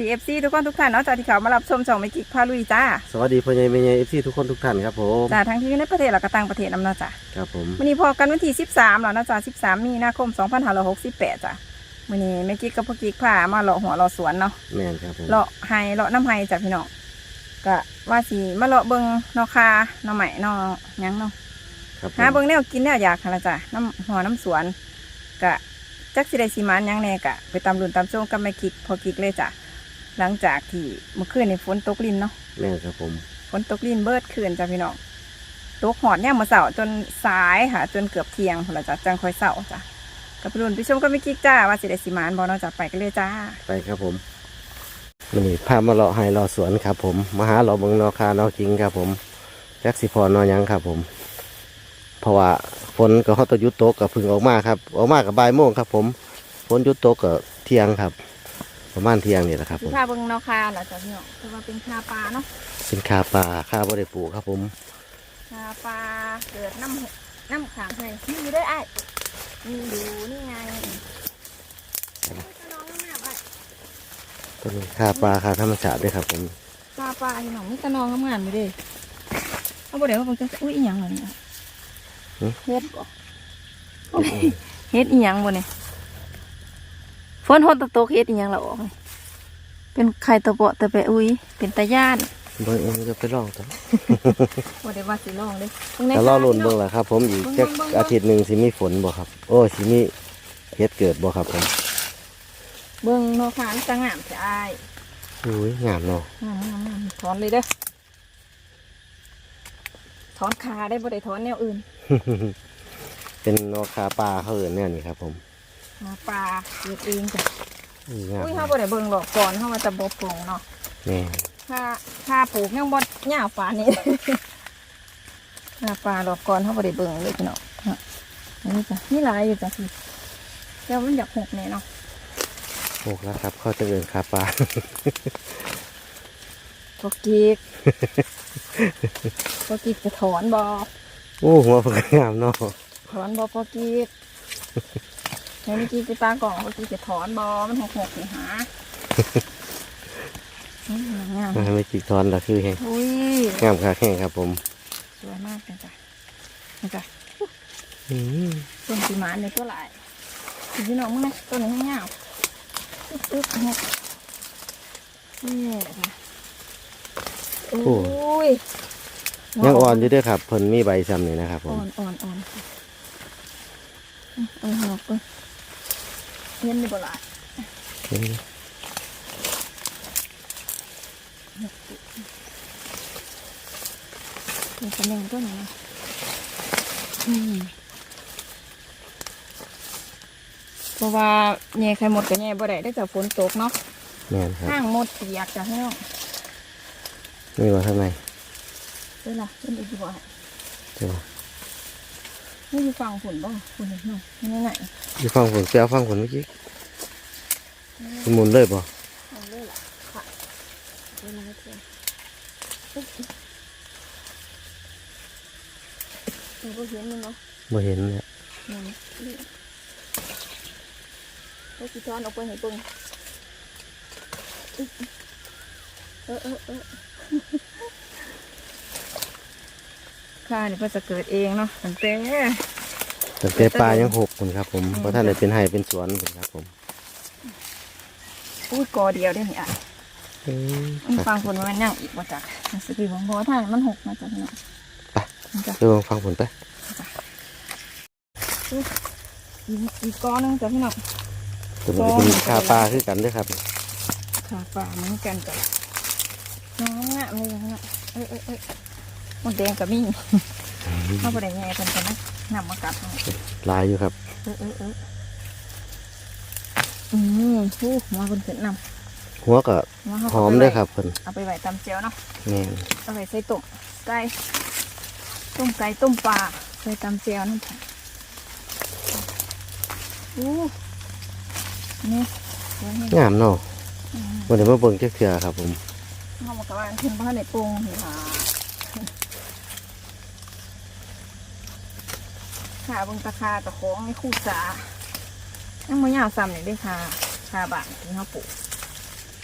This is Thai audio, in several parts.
ดีเอฟซีทุกคนทุกท่านเนาะจากที่เขามารับชมช่องไม่กิกพาลุยจ้าสวัสดีพ่อใหญ่แม่ใหญ่เอฟซีทุกคนทุกท่านครับผมจ้าทั้งที่ในประเทศและก็ต่างประเทศนำเนาะจ้าครับผมวันนี้พอกันวันที่13แล้วนะจ้า13มีนาคม2568จ้าวันนี้แม่กิ๊กกับพ่อกิ๊กพามาเลาะหัวเลาะสวนเนาะแม่นครับผมเลาะไฮเลาะน้ำไฮจ้ะพี่น้องก็ว่าสิมาเลาะเบิงเนอคาเนอใหม่นอหยังเนาะครับผมหาเบิงแนวกินแนวอยากค่ะละจ้ะน้ำหัวน้ำสวนกะจักสิได้สิมานหยังแน่กะ ไปตามรุ่นตามโจงกับแม่กิ๊กพอกิ๊กเลยจ้ะ หลังจากที่เมื่อคืนนี่ฝนตกลินเนาะแม่นครับผมฝนตกลินเบิดคืนจ้ะพี่น้องตกหอดเนี่ยามมาเสาร์จนสายค่ะ จนเกือบเที่ยงพนละจ้ะจังค่อยเสาร์จ้ะกับรุ่นไปชมกับแม่กิ๊กจ้าว่าสิได้สิมานบอเนาะจ้ะไปกันเลยจ้าไปครับผมวันนี้พามาเลาะไฮเลาะสวนครับผมมาหาเลาะเบิงนอคานอจริงครับผมจักสิพอนอหยังครับผมเพราะว่าฝนก็เขาตะยุดตกกับพึ่งออกมาครับ ออกมากับบ่ายโมงครับ ผมฝนหยุดตกกับเที่ยงครับ ประมาณเที่ยงนี่แหละครับสิผมพาเบิงเนาคาล่ะจ้ะพี่น้องคือว่าเป็นคาปลาเนาะเป็นคาปลาคาบ่ได้ปลูกครับผมคาปลาเกิดน้ำน้ำขางให้มีอยู่ด้วยไอ้ายมีอยู่นี่ไงน้องน้ำหนักไอ้ต้นคาปลาคาธรรมชาติด้วยครับผมปลาปลาพี่น้องมีตะนองงามๆอยู่เด้เอาบ่เดี๋ยวว่าเบิ่งจะอุ้ยอีหยังเหรอเนี่ยเฮ็ดบ่เฮ็ดอีหยังบ่เนี่ย ฝนฮดตะตกเฮ็ดอีหยังละออกนี่เป็นไข่ตะเปาะตะแปะอุ้ยเป็นตะย่านเบิ่งเองจะไปลองต่อบ่ได้ว่าสิลองเด้แต่รอลุ้นเบิ่งล่ะครับ ผมอีกจักอาทิตย์หนึ่งสิมีฝนบ่ครับ โอ้สิมีเฮ็ดเกิดบ่ครับผมเบิ่งเนาะค่ะมันจะงามจะอายอุ้ยงามเนาะงามงามงามถอนเลยเด้อถอนขาได้บ่ได้ถอนแนวอื่น เป็นนอคาปลาเขาเอิ้นแน่นี่ครับผม หาปลาเกิดเองจ้ะอุ้ยงามอุ้ยเฮาบ่ได้เบิ่งหรอกก่อนเฮามาจะบ่ปลูกเนาะแม่ถ้าถ้าปลูกยังบ่หญ้าปลานี่ หญ้าปลาหรอกก่อนเฮาบ่ได้เบิ่งเลยพี่น้องฮะนี่จ้ะนี่หลายอยู่จ้ะพี่แล้วมันอยากหกแน่เนาะโอ้แล้วครับ เขาจะเอิ้นคาปลา พวกกีกพวกกีกจะถอนบ่โอ้หัวเพิ่นก็งามเนาะถอนบ่พวกกีกให้ เมื่อกี้ไปตากล่องพวกกีกจะถอนบ่มันหกหกนี่หาอืมงามไม่จิกทอนละคือแฮงอุ้ยงามค่ะแห้งครับผมสวยมากเลยจ้ะนี่จ้ะอืมต้นสีหมาในตัวหลายสีพี่น้องมึงนะต้นนี้เงาอึ๊บอึ๊บเนี่ยนี่ค่ะโอ้ยยังอ่อนอยู่เด้วยครับเพิ่นมีใบซ้ำนี่นะครับผอ่มอนอ่อนอ่อนเอาหอกเลย เย็นดีบ่หลายนี่เป็นยังต้นไหนนะอืมเพราะว่าแง่ไข่หมดกับแง่บ่ได้ได้จากฝนตกเนาะแม่นครับห้างหมดเปียกจ้ะพี่น้องนี่ว่าข้างในเด้อล่ะเป็นอีกบ่เจ้า นี่อยู่ฟังฝนบ่ฝนเนาะนี่ไหนอยู่ฟังฝนเปียวฟังฝนเมื่อกี้สิหมุนเลยบ่เอาเลยล่ะค่ะเดี๋ยวนะเพื่อนเราก็เห็นมันเนาะบ่เห็นเนี่ยนี่นี่ก็สิทอนออกไปให้เบิ่งเออเออเออ ค่ะนี่ก็จะเกิดเองเนาะตั้งแต่ตั้งแต่ปลายังหกคนครับผมเพราะท่านได้เป็นไห้เป็นสวนคนครับผมอุ้ยกอเดียวได้เนี่ยอืมมันฟังคนว่ามันยังอีกว่าจ้ะมันสกีของพ่อท่านมันหกมาจากเนาะไปมันจะเดี๋ยวฟังฝนไปอีกอีกกอหนึงจ้ะพี่น้องตัวนี้เป็นคาปลาคือกันเด้วยครับขาป่าเหมือนกันจ้ะน้องงะเลยนะเนี่ยเอ้ยเอ้ยเอ้ย มดแดงกับมิ่งเข้าไปได้ไงกันกันนะนำมากัดเอาลายอยู่ครับ เออเออเอออืมฮู้มาคนขึ้นนหัวก็ำมาเขาหอมเด้วยครับเพิ่นเอาไปไว้ตำเจียวเนาะแม่นเอาไปใส่ต้มไก่ต้มไก่ต้มปลาใส่ตำเจียวน้ำผักอู้นี่สวยให้งามเนาะบ่ได้มาเบิ่งจักเทื่อครับผมเข้ามากับว่าถึงบ้านในปรุงนี่ค่ะ ขาเบงตะคาตะโค้งในคู่สายังไม่ยาวซ้ำเลยเด้วยค่ะคาบานที่เขาปลูก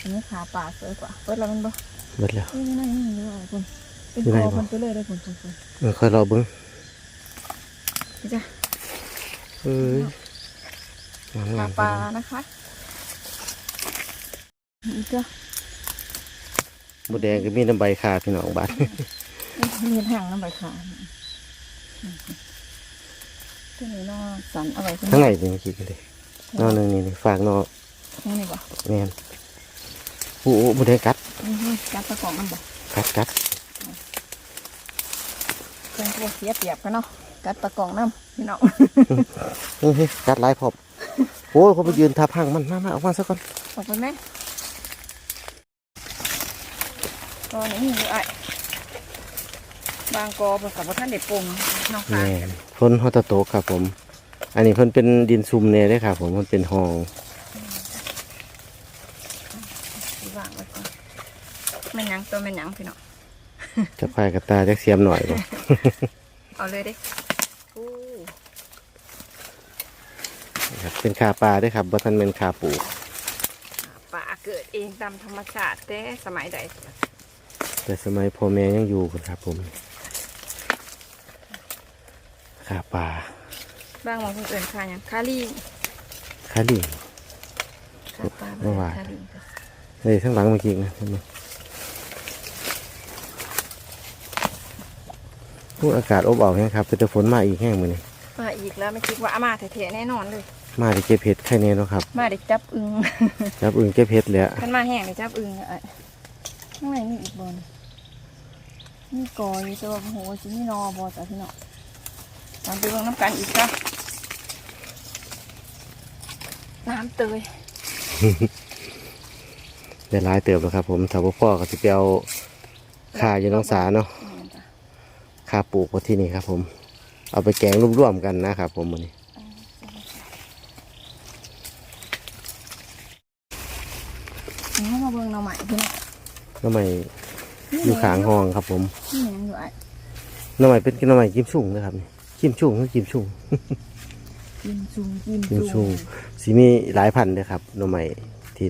อันนี้ขาป่าสวยกว่าเปิดแล้วมันบ่เบิดแล้วเอ้ยนี่นี่นี่ว่าคุณเป็นอยู่ไหนคอบ่มันไปเลยได้คุณคุณคุณเออค่อยรอเบิ้งนี่จ้ะเอ้ยขาป่านะคะนี่จ้ะบดแดงก็มีน้ำใบขาพี่น้องบ้านมีห่างน้ำใบขา ตัวนี้เนาะสันอาไว้ทั้งไหนเป็นคิดกันเลยนอหนึ่งนี่นี่ฝากนอนี่นี่บ่แมนโอ้โหบดแดงกัดนี่นี่จับตะกอนมันบ่กัดกัดเครื่องตัวเสียเปรียบกันเนาะกัดตะกอนน้ำพี่น้องเฮ้ยกัดหลายพบโอ้เขาไปยืนทับพังมันมามาเอามาซะก่อนออกไปไหมตอนนี้อยู่ไอ้ บางกอเพิ่นกับว่าท่านเด็ดปรุงน้องแมค่ะนพ้นฮอตโตกครับผม อันนี้เพิ่นเป็นดินซุ่มเน่ได้อครับผมมันเป็นห้องวางไว้ก่อนแม่นหยังตัวแม่นหยังพี่น้องจะพายกระตาจะเสียมหน่อยบ่เอาเลยเดิอู้ครับเป็นคาปลาด้วยครับบ่ทันเป็นคาปูป่าเกิดเองตามธรรมชาติแต่สมัยใดแต่สมัยพ่อแม่ยังอยู่กันครับผม คาปลาบางหมองคนอื่นค่าหยังค่าลิงคาลิงค่าปลาเมื่อวานค่าลิงจ้ะเลยข้างหลังเมื่อกี้นะเห็นไหมผู้อากาศอบอ้าวแห้งครับเป็นแต่ฝนมาอีกแห้งมือนี่มาอีกแล้วไม่คิดว่าอามาแท้ๆแน่นอนเลย มาได้เก็บเห็ดไข่เน่เนาะครับ มาได้จับอึงจับอึ่งเก็บเห็ดเลยอะขันมาแห้งได้จับอึงเลยไอ้ข้างในมีอีกบนนี่กอยตัวโอ้โหชินี่นอบอจ้ะพี่น้อง ตามไปเบิ่งน้ำกันอีกจ้ะน้ำเตยได้หลายเติบแล้วครับ ผมถ้าพ่พ่อก็จะไปเอาข่าอยู่น้องสาเนาะนี่จ้ะข่าปลูกไว้ที่นี่ครับ ผม เอาไปแกงร่วมๆกันนะครับ ผมวันนี้นี่มาเบิ่งหน่อใหม่พี่น้องน้ำใหม่อยู่ขางห้องครับ ผมนี่แหงอยู่ไอ้น้ำใหม่เป็นน้ำใหม่จิ้มชุ่งนะครับนี่ จิ้มชุ่งคือจิ้มชุ่งกินซุงกินกินซุงสีมีหลายพันธุ์เลยครับน้ำใหม่ที่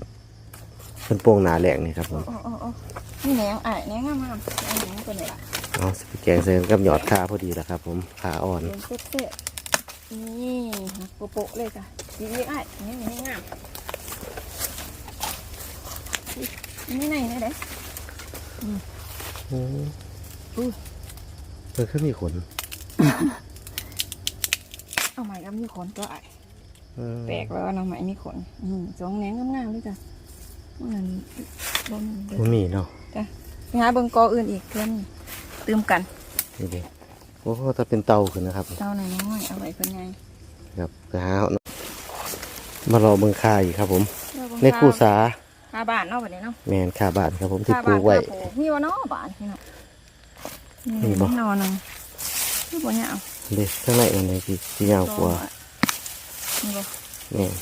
เป็นโป่งหนาแหลงนี่ครับผมโอ้โอ้โอ้นี่แหนงไอ้แหนงงามๆไอ้แหนงตัวไหนล่ะเอาสิไปแกงใส่กับหยอดข่าพอดีแล้วครับ ผมข่าอ่อนเป็นเป๊ะๆนี่โปะโปะๆเลยจ้ะดีๆไอ้นี่นี่งามนี่ไหนไหนเด้อืมอุ้ยมันขึ้นมีขน เอาใหม่ก็มีขนตัวไอ้เออแปลกแล้วเอาใหม่มีขนอืมสองแหนงงามๆเลยจ้ะมันบนมันมีเนาะหาเบิ่งกออื่นอีกเพื่อนตืมกันนี่เด็โอ้โหถ้าเป็นเตาขึ้นนะครับเท่าน้อยๆเอาไว้เพิ่นไงครับไปหาเอาเนาะมารอเบิ่งข่าอีกครับ ผม ในคู่สาหาบ้านเนาะบัดนี้เนาะแมนข่าบ้านครับผมที่หาปลูบ้านกไว้หาปลูกมีบ่เนาะบ้านพี่เนาะมีบ่นอนนึงมีบ่เนี่ยเอา เด็กข้างในมันเลยที่ที่ยาวกว่านี่บ่แม่น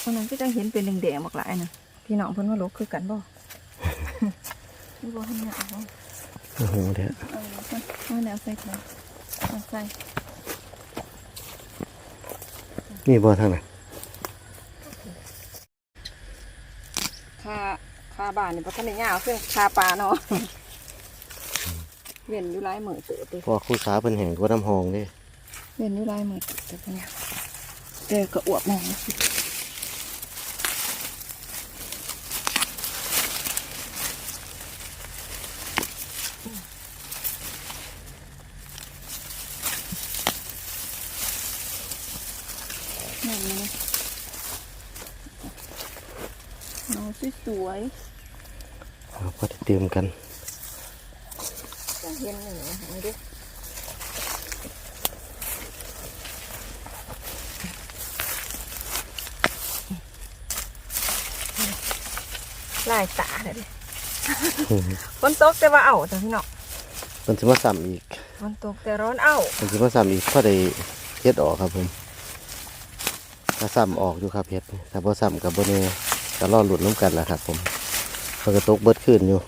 คนนั้นก็จะเห็นเป็นแดงๆบักหลายนะพี่น้องเพิ่นว่าลกคือกันบ่นี่บ่ให้เนี่ยเอาบ่โอ้โหเดี๋ยวเอาเอาแล้วใส่ถุงเอาใส่นี่บ่ทางไหนนค่าค่าบ้านนี่บ่ทันได้ยาวคือค่าปลาเนาะ เวียนอยู่หลายมื้อเติบเด้เพราะว่าคู่สาเป็นแห่งกว่าน้ำหองเด้เวียนอยู่หลายมื้อเติบเนี่ยแต่ก็อวบแม่งสินี่นี่น้องสวยเราก็จะเตรียมกันๆจะ เห็นหนึ่งนี่ดิลายตาเลยดิฝนตกแต่ว่าเอาจ้ะพี่น้องมันจะมาซ้ำอีกฝนตกแต่ร้อนเอามันจะมาซ้ำอีกพอได้เฮ็ดออกครับผมถ้าซ้ำออกอยู่ครับเฮ็ดถ้าพอซ้ำกับโบเน่ก็รอหลุดน้ำกันแหละครับผมมันก็ตกเบิดขึ้นอยู่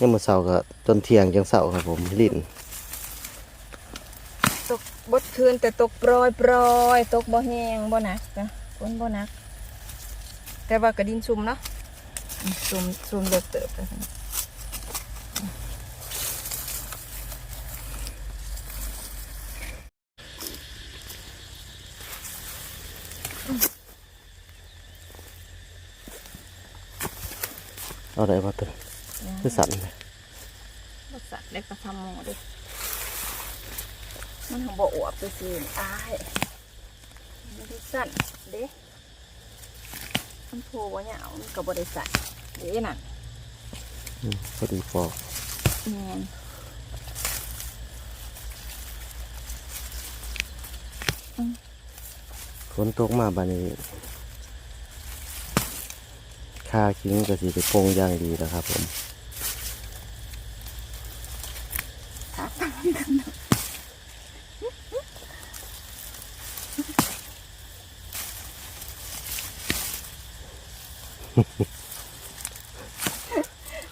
ยังมือเสาก็จนเที่ยงจังเสาครับผมลิ้นตกบดคืนแต่ตกโปรยโปรยตกบ่แห้งบ่หนักจ้ะฝนบ่หนัก แต่ว่ากระดินซุ่มเนาะอืมซุ่มซุ่มเลิกเติบแล้วเอาได้บ่ตัว คือสั่นเลยรสสัตว์เล็กกระทำหมูดิมันของบ่อวบไปสิอ้ายมันได้สั่นเด้มันโผล่ว่าเนี่ยเอามันก็บ่ได้ใส่เด้นั่นอืมพอดีพอแม่นฝนตกมาบานี้ค่าคิงก็สิไปโปงอย่างดีแล้วครับผม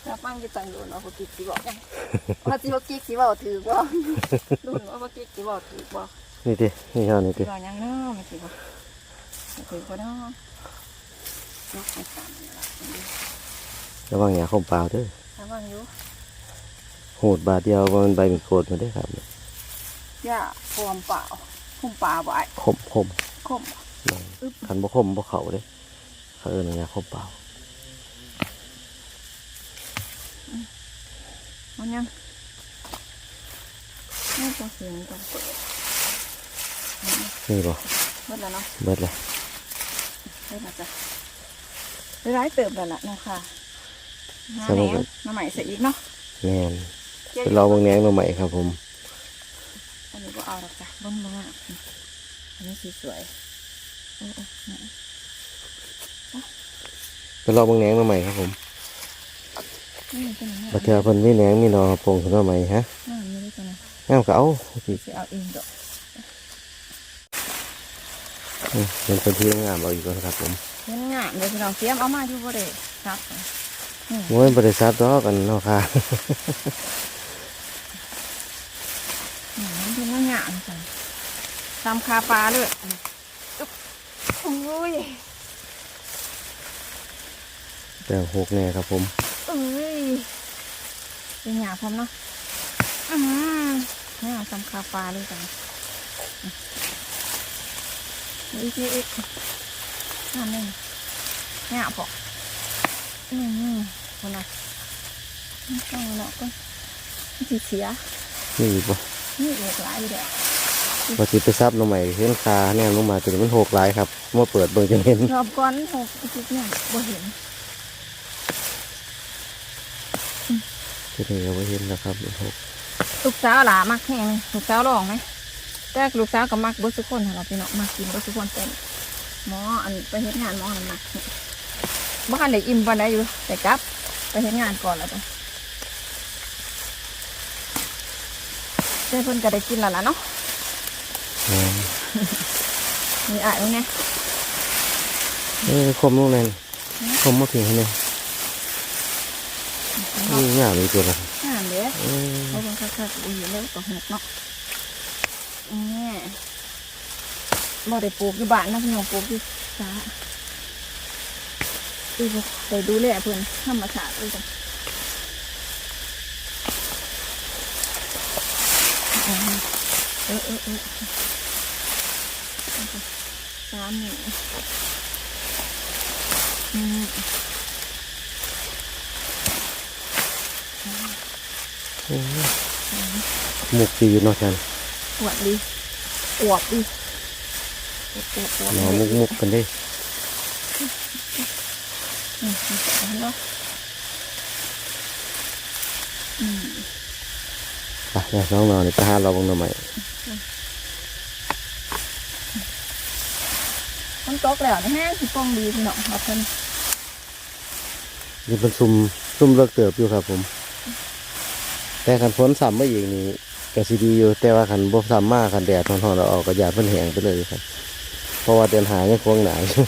แล้วฟังจะตังโดนเอาพว กกิ๊กสิบอกยังว่าสิว่ากิ๊กสิบอกถือบ่ดูว่าพวกกิ๊กสิบอกถือบ่นี่ดินี่เท่านี้สิดิบอกยังเนาะมันสิบ่ถือบ่เนาะนกไม่สั่นนี่ล่ะระวังอย่าคมเปล่าเด้อระวังอยู่โหดบาทเดียวว่ามันใบมีโกดมาได้อครับอย่าพวมเปล่าพุ่มปลาไว้คมคมคมอึ๊บคันบ่คมบ่เขาเลยเขาเอิ้นว่าอย่าคมเปล่า มันยังไม่ต้องเสียงต้องเปิดนี่บ่เบิดแล้วเนาะเบิดเลยได้มาจ้ะร้ายเติบแล้วล่ะเนาะค่ะหน้าแหนงมาใหม่เสียอีกเนาะแม่นไปรอเบิ่งแหนงมาใหม่ครับผม อันนี้ก็เอาดอกจ้ะบ้นบ้งอะอันนี้สีสวยโอ้โอ้ไหนไปรอเบิ่งแหนงมาใหม่ครับผมนี่เป็นยังไง บัดเทื่อเพิ่นมีแหนงมีหนอโปงขึ้นมาใหม่ฮะน่ามีได้ตัวไหนงามก็เอาสิจะเอาเองดอกอืมเป็นคนที่งามเอาอีกแล้วครับผมเห็นงามเลยพี่น้องเสียมเอามาอยู่บ่ได้ครับโอ้ยบริษัทดอกกันเนาะค่ะอืมมันเป็นงามจังตามคาปลาเลยอุ๊บโอ้ยแต่หกแน่ครับผมเอ้ยเป็นหยาพร้อมเนาะอืมเนี่ยทำคาปลาเลยจังอีกอีกอีกนั่นนี่หยาพออืมคนละไม่ต้องเนาะก็สิเสียนี่อีกบ่นี่เอกหลายอยู่เด้อว่าสิไปซับลงใหม่เห็นคาแนมลงมาตัวนี้มันหกหลายครับเมื่อเปิดเบิ่งจะเห็นรอบก่อนหกอีกเนี่ยบ่เห็น ที่นี่ก็บ่เห็นนะครับมันหกลูกสาวหลามักแห้งลูกสาวลองไหมแต่ลูกสาวก็มักเบิดทุกคนค่ะเราพี่น้องมักกินเบิดทุกคนเป็นหมออันไปเฮ็ดงานหมออันมักบ้านได้อิ่มวันได้อยู่แต่กลับ ไปเฮ็ดงานก่อนแล้วจ้ะแต่เพิ่นก็ได้กินแล้วล่ะเนาะอืมมีอ่ายตรงนี้เอ้ยคมลงนั่นคมมาเพียงให้เนี่ย นี่งามอีกตัวละงามเด้อเอ้ยเอาเบิ่งคักๆอุ้ยแล้วก็หกเนาะนี่บ่ได้ปลูกอยู่บ้านนะพี่น้องปลูกอยู่สาอีบ่ได้ดูแลเพิ่นธรรมชาติเลยจ้ะเออเออเออเออสามหนึ่งอืม หมุกดีเนาะจันปวดดีอวบดีปวดปวดปวดหนอมุกมุกๆกันเด้อืมเอาเนาะอืมไปเดี๋ยวน้องนอนนี่ไปหาเราเบิ่งหน่อใหม่มันตกแล้วนี่แห้งสิปองดีพี่น้องครับเพิ่นนี่เป็นซุ่มซุ่มเลิกเติบอยู่ครับผม แต่คันฝนซ้ำมาอีกนี่ก็สิดีอยู่ แต่ว่าคันบ่ซ้ำมากคันแดดทอนๆเราออกก็อยากเพิ่นแห้งไปเลยครับ เพราะว่าเดินหายังควงหนาอยู่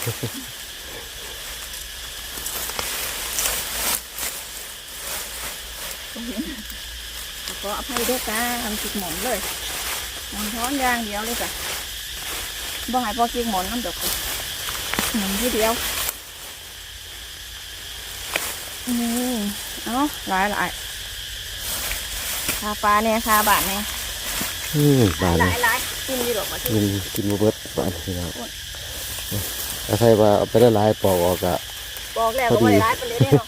ก็เห็นขออภัยด้วยจ้าทำจิกหมอนเลยหมอนท้อนย่างเดียวเลยจ้ะบ่หายพอจิกหมอนน้ำดอกหนึ่งทีเดียวนี่เอาหลายหลาย คาปลาเนี่ยคาบาทเนี่ยอืมบานหนี่ลายหลายกินดีหรอกมาทีกินกินบ่เบิดบานพี่น้องถ้าใครว่าเอาไปได้หลายปอกออกอะ บอกแล้วพอก็ดี ไม่ได้ร้ายไปเลยเนาะ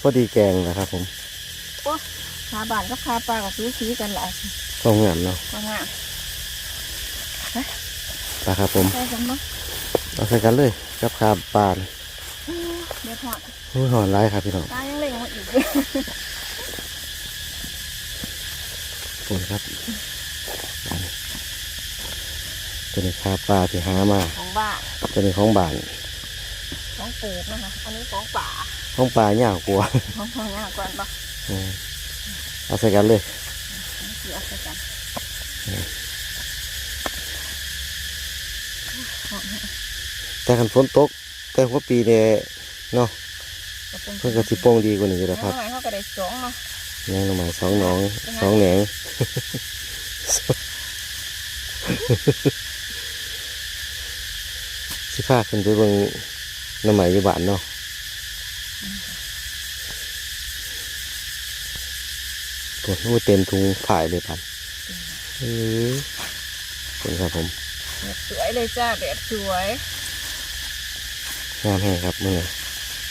พอดีแกงนะครับผมคาบานกับคาปลากับซื้อสีกันหลายต้องงามเนาะว่างามปลาครับผมใช่สมเนาะเอาใส่กันเลยกับข้าวปลาเดี๋ยวถอดโอ้ยหอนร้ายครับพี่น้องตายังเล็งมาอีกขอบ คุณครับอันนี้ตัวนี้ข้าวปลาที่หามา ของบ้านตัวนี้ของบ้านของปลูกนะคะ อันนี้ของป่า ของปลาเหย่ากลัวของพ่อเนี่ยก่อนปะเออเอาใส่กันเลยคือเอาไปกันแต่คันฝนตก แต่หัวปีเนี่ยเนาะเพิ่นก็สิโป่งดีกว่านี้อยู่แล้วครับทำไมเขาก็ได้สองเนาะ แหนงลงมาสองหนองสองแหนงสิพาขึ้นไปเบิ่งน้ำใหม่อยู่บ้านเนาะปวดหัวเต็มถุงผ่ายเลยพันเออเป็นครับผมแบบสวยเลยจ้าแบบสวยงามแห้งครับมื่อ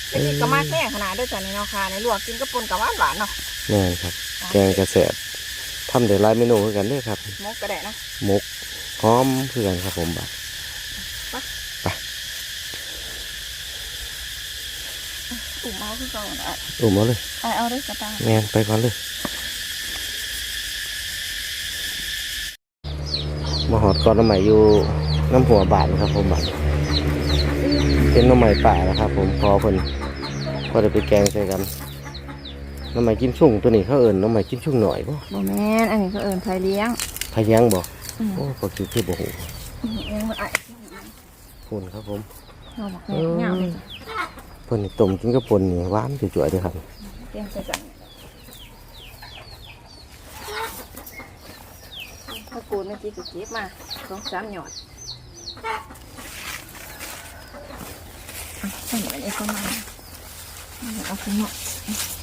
เป็นอีกก็มากแน่ขนาดด้วยจ้ะนี่เนาะค่ะในลวกกินกระปุนกับหวานหวานๆเนาะ แม่นครับ แกงกระแสบทำได้หลายเมนูคือกันเด้อครับมกกระแดะนะหมกหอมคือกันครับผมบัดอุ่มเอาคือก่อนอะอุ้มเอาเลยไปเอาด้วยกระตังแม่นไปก่อนเลยมาหอดก่อนน้ำใหม่อยู่น้ำหัวบาทครับผมบาทเป็นน้ำใหม่ป่านะครับผมพอเพิ่นพอได้ไปแกงใส่กัน น้ำใหม่กินชุ่งตัวนี้เขาเอิญน้ำใหม่กินชุ่งหน่อยบ่บ่แม่นอันนี้ก็เอิญไทยเลี้ยงพะยังบ่อืมโอ้พอคิดคือบ่ฮู้เองมาไอ้คุณครับผมเราบอกแม่เงาเลยจ้ะเพิ่นนี่ต้มกินกับปนนี่หวานจ่วยๆเด้อครับเตรียมใส่จังถ้าปูนเมื่อกี้ก็เก็บมาสองสามหยอดอะใส่อันนี้ก็มาเอาขึ้นเนาะ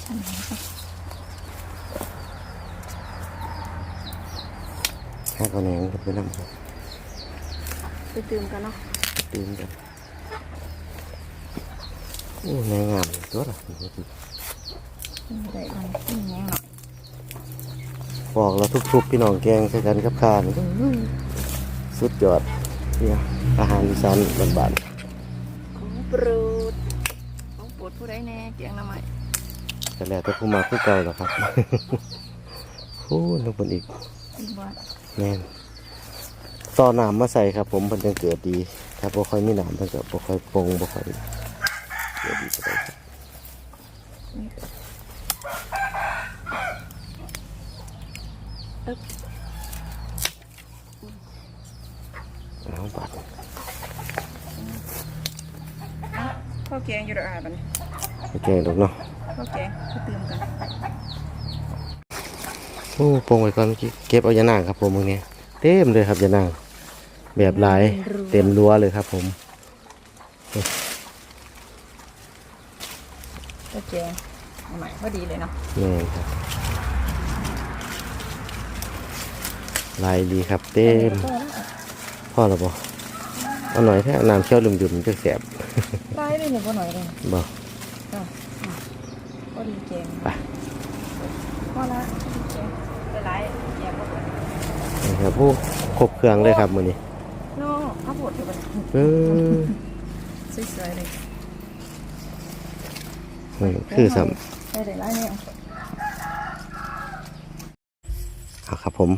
ใส่อันนี้ก็ห้าข้าวแหนงไปนำครับไปตื่มกันเนาะตื่นกันโอ้แหนงงามตัวละได้มันนี่แห้งหน่อยบอกเราทุกๆพี่น้องแกงใส่กันกับข้าวนี่สุดยอดเนี่ยอาหารอีสานบ้านๆของโปรดของโปรดผู้ใดแน่เกียงหน้ำใหม่ ๆแต่แล้วแต่ผู้มาผู้เก่าแหละครับ โอ้นึกคนอีกอีกบ่แม่นต่อน้ำมาใส่ครับ ผมมันจะเกิดดีถ้าบ่ค่อยมีน้ำมันก็บ่ค่อยปรุงบ่ค่อยเกิดดีเท่าไหร่ครับเอาบัดข้าวแกงอยู่ดอกอะบัดนี้ไปแกงดอกเนาะ ข้าวแกงไปตื่มกันโอ้ปรุงไว้ก่อนเมื่อกี้เก็บเอายานางครับผมมื้อนี้เต็มเลยครับยานางแบบหลายเต็มรั้วเลยครับผมข้าวแกงใหม่พอดีเลยเนาะแม่นครับลายดีครับเต็มพ่อหรอบ่เอาหน่อยแค่น้ำเชี่ยวลืมหยุ่นจะแสบไล่เลยเนี่ยบ่หน่อยเลยบ่พ อดีแกงไปพอละพอดีแกงหลายๆแกงบ่เปิดนี่ครับผู้ครบเครื่องเลยครับมื้อนี้โน่ข้าวโพดอยู่บัดนี้อืมสวยๆเลยอืมคือสได้หลายๆเนี่ยำเอาครับผม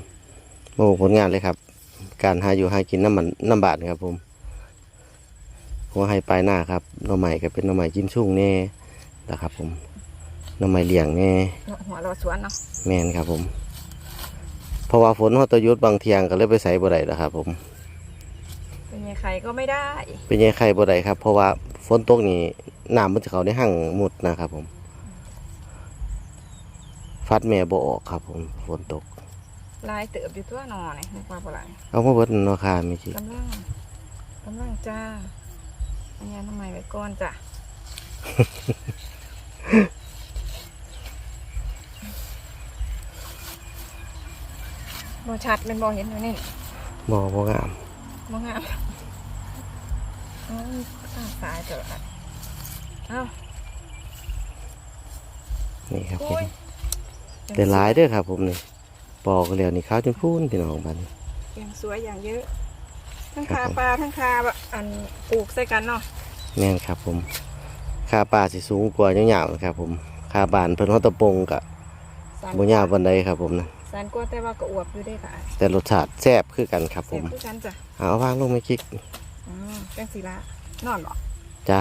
มาบอกผลงานเลยครับ การหาอยู่หากินน้ำมันน้ำบาดครับผมหัวให้ปลายหน้าครับหน่อใหม่ก็เป็นหน่อใหม่จิ้นชุ่งแน่นะครับผม หน่อใหม่เลี้ยงแน่หัวเราสวนเนาะแม่นครับผมเพราะว่าฝนฮอตยุดบางเทียงก็เลยไปใส่บ่ได้แล้วครับ ผม เป็นยังไงก็ไม่ได้ เป็นยังไงบ่ได้ครับ เพราะว่าฝนตกนี่น้ำมันจะเข้าในห้างหมดนะครับ ผม ฟัดแม่บ่ออกครับ ผมฝนตกลายเติบอยู่ตัวหนอนี่นึกว่าบ่หลายเอามาเบิดเนาะค่ะมีจิกำลังกำลังจ้าอันนี้ทำไมไว้ก่อนจ้ะ บ่ชัดเป็นบ่เห็นอยู่นี่บ่บ่งามบ่งามเอ้าข้างซ้ายเจอละเอ้านี่ครับผโอ้มยได้หลายเด้อครับผมนี่ปอกแล้วนี่ขาวจนพูนพี่น้องบัดนี้อย่างสวยอย่างเยอะ ทั้งครัคาบผมปลาทั้งคาแบบอันปลูกใส่กันเนาะแม่นครับผมค่าปลาสิสูงกว่าเหยาวๆนะครับผมค่าบ้านเพิ่นเฮาตะปงกะสารบ่ยาวปานใดครับผมนะ สารกลัวแต่ว่าก็อวบอยู่ได้ค่ะแต่รสชาติแซ่บคือกันครับ ผเสียบมคือกันจ้ะเอาวางลงไม่คิกอืมแป้งสีละนอนเหรอจ้า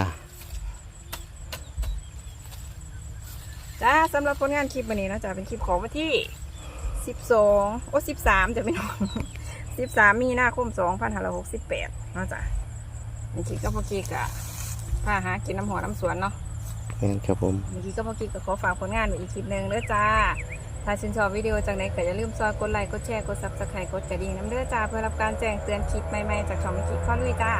จ้าสำหรับผลงานคลิปวันนี้นะจ๊ะเป็นคลิปของวันที่สิบสองโอ้สิบสามจะไม่นอนสิบสามมีนาคมสองพันห้าร้อยหกสิบแปดนะจ๊ะเมื่อกี้ก็พอกี้กะพาหากินน้ำหัวน้ำสวนเนาะแม่นครับผม เมื่อกี้ก็พอกี้ก็ขอฝากผลงานไว้อีกคลิปหนึ่งเด้อจ้า ถ้าชื่นชอบวิดีโอจากไหนก็อย่าลืมซอยกดไลค์ กดแชร์ กดซับสไครต์กดกระดิ่งน้ำเด้อจ้าเพื่อรับการแจ้งเตือนคลิปใหม่ๆ จากช่องเมื่อกี้ข้อลุยจ้า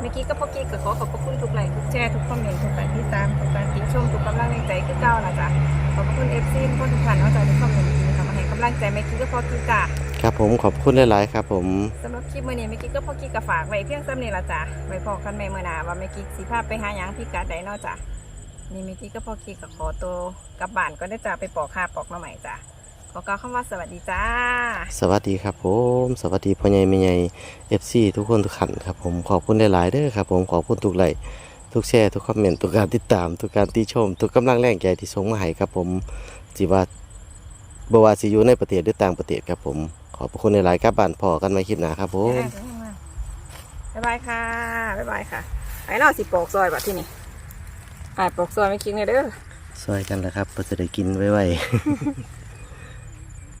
เมื่อกี้ก็พอกี้ก็ขอขอบพระคุณทุกไลค์ ทุกแชร์ ทุกคอมเมนต์ ทุกการติดตาม ทุกการติชม ทุกกำลังใจคือเก่านะจ๊ะขอบพระคุณเอฟซีทุกคนทุกท่านเอาใจทุกคอมเมนต์ที่ทำมาให้กำลังใจเมื่อกี้ก็พอกี้จ้าครับผมขอบคุณหลายๆครับผมสำหรับคลิปมื่อนี้เมื่อกี้ก็พอกี้ก็ฝากไว้เพียงซ้ำนี้ละจ้ะไว้พอกันใหม่เมื่อหน้าว่าเมื่อกี้สีภาพไปหาหยังพี่การใดเนอกจ้ะ นี่เมื่อกี้ก็พอกี้ก็ขอตัวกลับบ้านก็ได้จ้ะไปปอกข้าวปอกหน้ำใหม่จ้ะขอกล่าวคำว่าสวัสดีจ้า สวัสดีครับผม สวัสดีพ่อใหญ่แม่ใหญ่ FC ทุกคนทุกขันครับผมขอบคุณหลายๆเด้อครับผมขอบคุณทุกไลค์ทุกแชร์ทุกคอมเมนต์ทุกการติดตามทุกการติชม ทุกกำลังแรงใจที่ส่งมาให้ครับผมสิว่าบ่ว่าสิอยู่ในประเทศหรือต่างประเทศครับผม ขอบพระคุณหลายๆครับบ้านพอกันใหม่คลิปหน้าครับผมบ๊ายบายค่ะบ๊ายบายค่ะไอ้นอสิปอกซอยแบบที่นี่ อาจปลอกซอยไม่คิงเลยเด้อซอยกันนะครับเราจะได้กินไว้ๆ